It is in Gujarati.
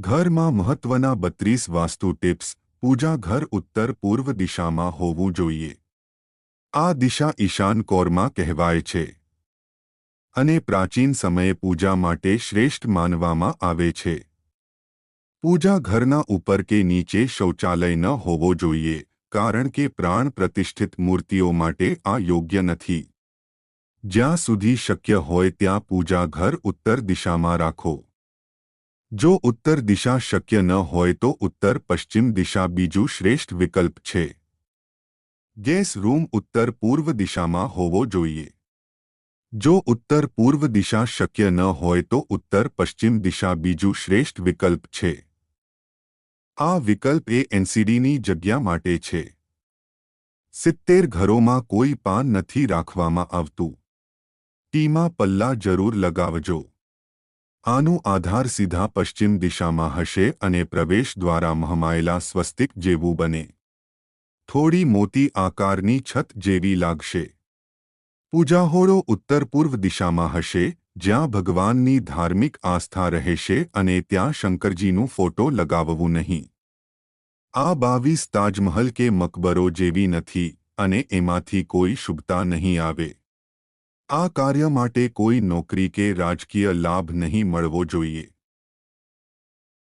ઘરમાં મહત્વના બત્રીસ વાસ્તુ ટિપ્સ, પૂજા ઘર ઉત્તર પૂર્વ દિશામાં હોવું જોઈએ. આ દિશા ઈશાન કોરમાં કહેવાય છે. અને પ્રાચીન સમયે પૂજા માટે શ્રેષ્ઠ માનવામાં આવે છે. પૂજા ઘરના ઉપર કે નીચે શૌચાલય ન હોવો જોઈએ, કારણ કે પ્રાણ પ્રતિષ્ઠિત મૂર્તિઓ માટે આ યોગ્ય નથી. જ્યાં સુધી શક્ય હોય ત્યાં પૂજા ઘર ઉત્તર દિશામાં રાખો. જો ઉત્તર દિશા શક્ય ન હોય તો ઉત્તર પશ્ચિમ દિશા બીજું શ્રેષ્ઠ વિકલ્પ છે. ગેસ રૂમ ઉત્તર પૂર્વ દિશામાં હોવો જોઈએ. જો ઉત્તર પૂર્વ દિશા શક્ય ન હોય તો ઉત્તર પશ્ચિમ દિશા બીજું શ્રેષ્ઠ વિકલ્પ છે. આ વિકલ્પ એ એનસીડીની જગ્યા માટે છે. સિત્તેર ઘરોમાં કોઈ પાન નથી રાખવામાં આવતું. ટીમાં પલ્લા જરૂર લગાવજો. આનો આધાર સીધા પશ્ચિમ દિશામાં હશે અને પ્રવેશ દ્વારા મહમાયેલા સ્વસ્તિક જેવું બને. થોડી મોટી આકારની છત જેવી લાગશે. પૂજાહોળો ઉત્તર પૂર્વ દિશામાં હશે, જ્યાં ભગવાનની ધાર્મિક આસ્થા રહેશે અને ત્યાં શંકરજીનું ફોટો લગાવવું નહીં. આ બાવીસ તાજમહલ કે મકબરો જેવી નથી અને એમાંથી કોઈ શુભતા નહીં આવે. આ કાર્ય માટે કોઈ નોકરી કે રાજકીય લાભ નહીં મળવો જોઈએ.